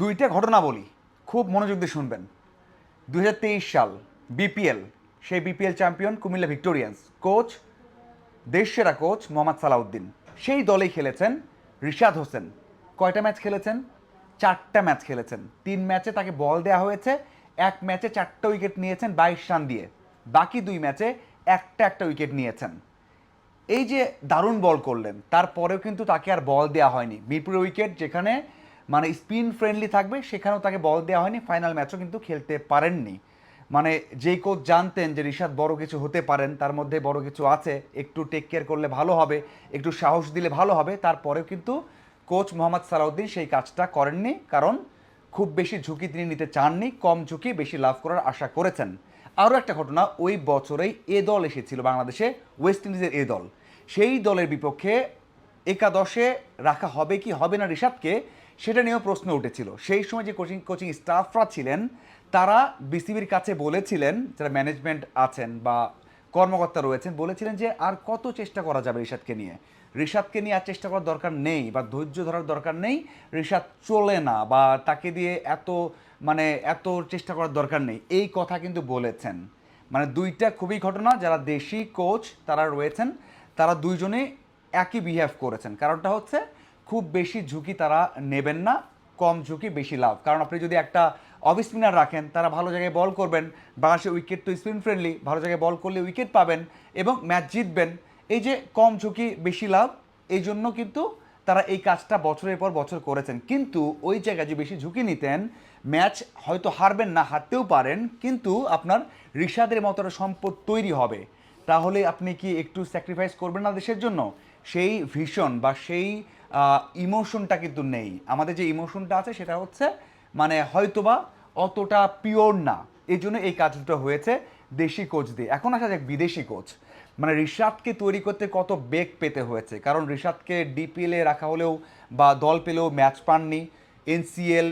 দুইটা ঘটনা বলি, খুব মনোযোগ দিয়ে শুনবেন। দু হাজার তেইশ সাল বিপিএল, সেই BPL champion Comilla Victorians coach দেশসেরা coach Mohammad Salauddin. সেই দলেই খেলেছেন রিশাদ হোসেন। কয়টা ম্যাচ খেলেছেন? চারটা ম্যাচ খেলেছেন। তিন ম্যাচে তাকে বল দেওয়া হয়েছে। এক ম্যাচে চারটা উইকেট নিয়েছেন বাইশ রান দিয়ে। বাকি দুই ম্যাচে একটা একটা উইকেট নিয়েছেন। এই যে দারুণ বল করলেন, তারপরেও কিন্তু তাকে আর বল দেওয়া হয়নি। মিরপুর উইকেট যেখানে মানে স্পিন ফ্রেন্ডলি থাকবে, সেখানেও তাকে বল দেওয়া হয়নি ফাইনাল ম্যাচও কিন্তু খেলতে পারেননি। মানে যেই কোচ জানতেন যে ঋষাদ বড় কিছু হতে পারেন, তার মধ্যে বড় কিছু আছে, একটু টেক কেয়ার করলে ভালো হবে, একটু সাহস দিলে ভালো হবে, তারপরেও কিন্তু কোচ মোহাম্মদ সালাউদ্দিন সেই কাজটা করেননি, কারণ খুব বেশি ঝুঁকি তিনি নিতে চাননি, কম ঝুঁকি বেশি লাভ করার আশা করেছেন। আরও একটা ঘটনা, ওই বছরেই এ দল এসেছিল বাংলাদেশে ওয়েস্ট ইন্ডিজের এ দল। সেই দলের বিপক্ষে একাদশে রাখা হবে কি হবে না ঋষাদকে সেটা নিয়েও প্রশ্ন উঠেছিল। সেই সময় যে কোচিং কোচিং স্টাফরা ছিলেন, তারা বিসিবির কাছে বলেছিলেন, যারা ম্যানেজমেন্ট আছেন বা কর্মকর্তা রয়েছেন, বলেছিলেন যে আর কত চেষ্টা করা যাবে ঋষাদকে নিয়ে? ঋষাদকে নিয়ে আর চেষ্টা করার দরকার নেই বা ধৈর্য ধরার দরকার নেই। ঋষাদ চলে না বা তাকে দিয়ে এত মানে এত চেষ্টা করার দরকার নেই। এই কথা কিন্তু বলেছেন। মানে দুইটা খুবই ঘটনা, যারা দেশি কোচ তারা রয়েছেন, তারা দুইজনে একই বিহেভ করেছেন। কারণটা হচ্ছে খুব বেশি ঝুঁকি তারা নেবেন না, কম ঝুঁকি, বেশি লাভ। কারণ আপনি যদি একটা অফ স্পিনার রাখেন, তারা ভালো জায়গায় বল করবেন বাংলাদেশের উইকেট তো স্পিন ফ্রেন্ডলি ভালো জায়গায় বল করলে উইকেট পাবেন এবং ম্যাচ জিতবেন। এই যে কম ঝুঁকি, বেশি লাভ, এই জন্য কিন্তু তারা এই কাজটা বছরের পর বছর করেছেন। কিন্তু ওই জায়গায় যে বেশি ঝুঁকি নিতেন ম্যাচ হয়তো হারবেন না, হারতেও পারেন, কিন্তু আপনার ঋষাদের মতো সম্পদ তৈরি হবে। তাহলে আপনি কি একটু স্যাক্রিফাইস করবেন না দেশের জন্য? সেই ভীষণ বা সেই ইমোশনটা কিন্তু নেই। আমাদের যে ইমোশনটা আছে, সেটা হচ্ছে মানে হয়তোবা অতটা পিওর না। এই জন্য এই কাজ দুটো হয়েছে দেশি কোচ দিয়ে। এখন আসা যাক বিদেশি কোচ মানে ঋষাদকে তৈরি করতে কত বেগ পেতে হয়েছে? কারণ ঋষাদকে ডিপিএলে রাখা হলেও বা দল পেলেও ম্যাচ পাননি। এনসিএল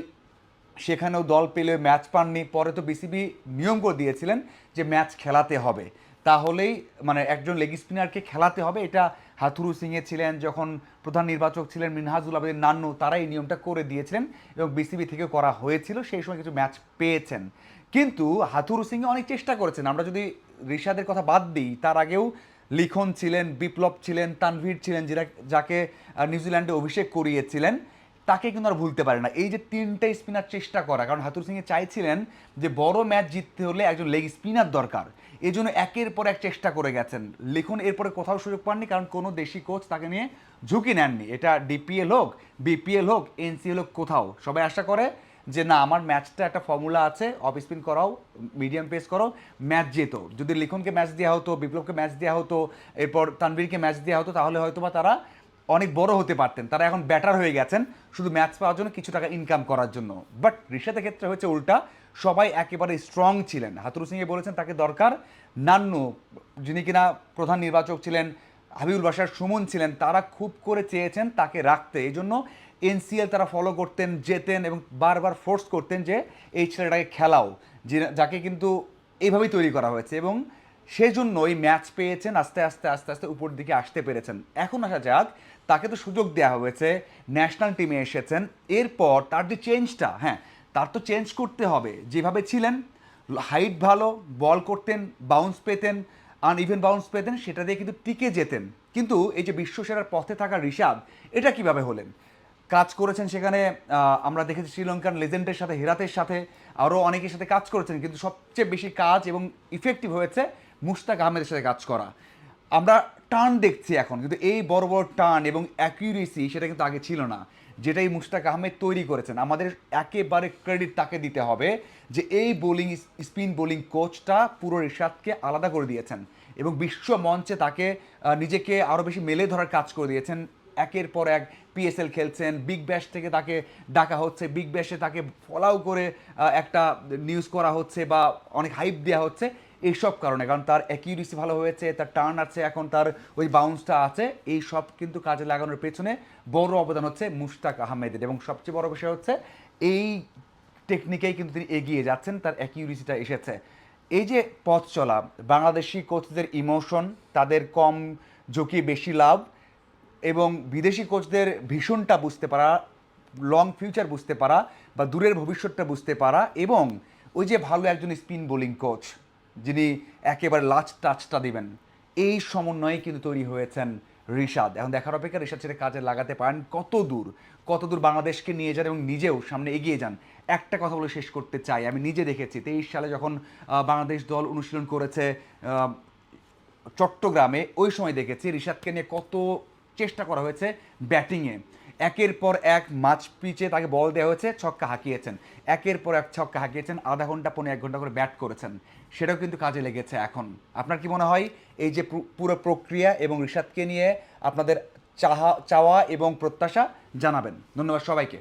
সেখানেও দল পেলেও ম্যাচ পাননি। পরে তো বিসিবি নিয়ম করে দিয়েছিলেন যে ম্যাচ খেলাতে হবে। তাহলেই মানে একজন লেগ স্পিনারকে খেলাতে হবে। এটা হাথুরু সিংয়ে ছিলেন, যখন প্রধান নির্বাচক ছিলেন মিনহাজুল আবেদিন নান্নু তারা এই নিয়মটা করে দিয়েছিলেন এবং বিসিবি থেকে করা হয়েছিল। সেই সময় কিছু ম্যাচ পেয়েছেন। কিন্তু হাথুরু সিংয়ে অনেক চেষ্টা করেছেন। আমরা যদি ঋষাদের কথা বাদ দিই, তার আগেও লিখন ছিলেন, বিপ্লব ছিলেন, তানভীর ছিলেন, যারা যাকে নিউজিল্যান্ডে অভিষেক করিয়েছিলেন। তাকে কিন্তু আর ভুলতে পারে না। এই যে তিনটে স্পিনার চেষ্টা করা, কারণ হাতুর সিংয়ে চাইছিলেন যে বড় ম্যাচ জিততে হলে একজন লেগ স্পিনার দরকার। এই জন্য একের পর এক চেষ্টা করে গেছেন। লিখুন, এরপরে কোথাও সুযোগ পাননি, কারণ কোনো দেশি কোচ তাকে নিয়ে ঝুঁকি নেননি। এটা ডিপিএল হোক, বিপিএল হোক, এনসিএল হোক, কোথাও। সবাই আশা করে যে না, আমার ম্যাচটা একটা ফর্মুলা আছে অফ স্পিন করাও মিডিয়াম পেস করো ম্যাচ যেত। যদি লিখনকে ম্যাচ দেওয়া হতো, বিপ্লবকে ম্যাচ দেওয়া হতো, এরপর তানভীরকে ম্যাচ দেওয়া হতো, তাহলে হয়তো বা তারা অনেক বড় হতে পারতেন। তারা এখন ব্যাটার হয়ে গেছেন, শুধু ম্যাচ পাওয়ার জন্য কিছু টাকা ইনকাম করার জন্য। বাট ঋষাদের ক্ষেত্রে হচ্ছে উল্টা, সবাই একেবারে স্ট্রং ছিলেন। হাতুরু সিংয়ে বলেছেন, তাকে দরকার নান্নু। যিনি কিনা প্রধান নির্বাচক ছিলেন, হাবিবুল বাসার সুমন ছিলেন, তারা খুব করে চেয়েছেন তাকে রাখতে। এই জন্য এনসিএল তারা ফলো করতেন, যেতেন এবং বারবার ফোর্স করতেন যে এই ছেলেটাকে খেলাও, যে যাকে কিন্তু এইভাবেই তৈরি করা হয়েছে এবং সেজন্য ওই ম্যাচ পেয়েছেন, আস্তে আস্তে আস্তে আস্তে উপর দিকে আসতে পেরেছেন। এখন আসা যাক তাকে তো সুযোগ দেওয়া হয়েছে। ন্যাশনাল টিমে এসেছেন। এরপর তার যে চেঞ্জটা হ্যাঁ তার তো চেঞ্জ করতে হবে। যেভাবে ছিলেন হাইট ভালো বল করতেন বাউন্স পেতেন আন ইভেন বাউন্স পেতেন, সেটা দিয়ে কিন্তু টিকে যেতেন। কিন্তু এই যে বিশ্বসেরার পথে থাকা ঋষাদ, এটা কীভাবে হলেন? কাজ করেছেন সেখানে আমরা দেখেছি শ্রীলঙ্কান লেজেন্ডের সাথে, হেরাতের সাথে, আরও অনেকের সাথে কাজ করেছেন। কিন্তু সবচেয়ে বেশি কাজ এবং ইফেক্টিভ হয়েছে মুশতাক আহমেদের সাথে কাজ করা। আমরা টার্ন দেখছি এখন, কিন্তু এই বড় বড় টার্ন এবং অ্যাকিউরেসি সেটা কিন্তু আগে ছিল না, যেটাই মুশতাক আহমেদ তৈরি করেছেন। আমাদের একেবারে ক্রেডিট তাকে দিতে হবে যে এই বোলিং স্পিন বোলিং কোচটা পুরো রিশাদকে আলাদা করে দিয়েছেন এবং বিশ্ব মঞ্চে তাকে নিজেকে আরও বেশি মেলে ধরার কাজ করে দিয়েছেন। একের পর এক পিএসএল খেলছেন বিগ ব্যাশ থেকে তাকে ডাকা হচ্ছে বিগ ব্যাশে তাকে ফলাও করে একটা নিউজ করা হচ্ছে বা অনেক হাইপ দেওয়া হচ্ছে। এইসব কারণে, কারণ তার অ্যাকিউরেসি ভালো হয়েছে, তার টার্ন আছে, এখন তার ওই বাউন্সটা আছে এই সব কিন্তু কাজে লাগানোর পেছনে বড় অবদান হচ্ছে মুশতাক আহমেদের। এবং সবচেয়ে বড় বিষয় হচ্ছে, এই টেকনিকেই কিন্তু তিনি এগিয়ে যাচ্ছেন, তার অ্যাকিউরেসিটা এসেছে। এই যে পথ চলা, বাংলাদেশি কোচদের ইমোশন তাদের কম ঝুঁকি, বেশি লাভ, এবং বিদেশি কোচদের ভীষণটা বুঝতে পারা লং ফিউচার বুঝতে পারা, বা দূরের ভবিষ্যৎটা বুঝতে পারা, এবং ওই যে ভালো একজন স্পিন বোলিং কোচ যিনি একেবারে লাস্ট টাচটা দিবেন। এই সমন্বয়ে কিন্তু তৈরি হয়েছেন রিশাদ। এখন দেখার অপেক্ষা রিশাদ সেটা কাজে লাগাতে পারেন কত দূর? কত দূর বাংলাদেশকে নিয়ে যান এবং নিজেও সামনে এগিয়ে যান। একটা কথা বলে শেষ করতে চাই, আমি নিজে দেখেছি, তেইশ সালে যখন বাংলাদেশ দল অনুশীলন করেছে চট্টগ্রামে, ওই সময় দেখেছি রিশাদকে নিয়ে কত চেষ্টা করা হয়েছে ব্যাটিংয়ে। একের পর এক মাছ পিচে তাকে বল দেওয়া হয়েছে, ছক্কা হাঁকিয়েছেন। একের পর এক ছক্কা হাঁকিয়েছেন, আধা ঘণ্টা পনেরো এক ঘণ্টা করে ব্যাট করেছেন। সেটাও কিন্তু কাজে লেগেছে এখন। আপনার কি মনে হয়, এই যে পুরো প্রক্রিয়া এবং ঋষাদকে নিয়ে আপনাদের চাহা চাওয়া এবং প্রত্যাশা জানাবেন। ধন্যবাদ সবাইকে।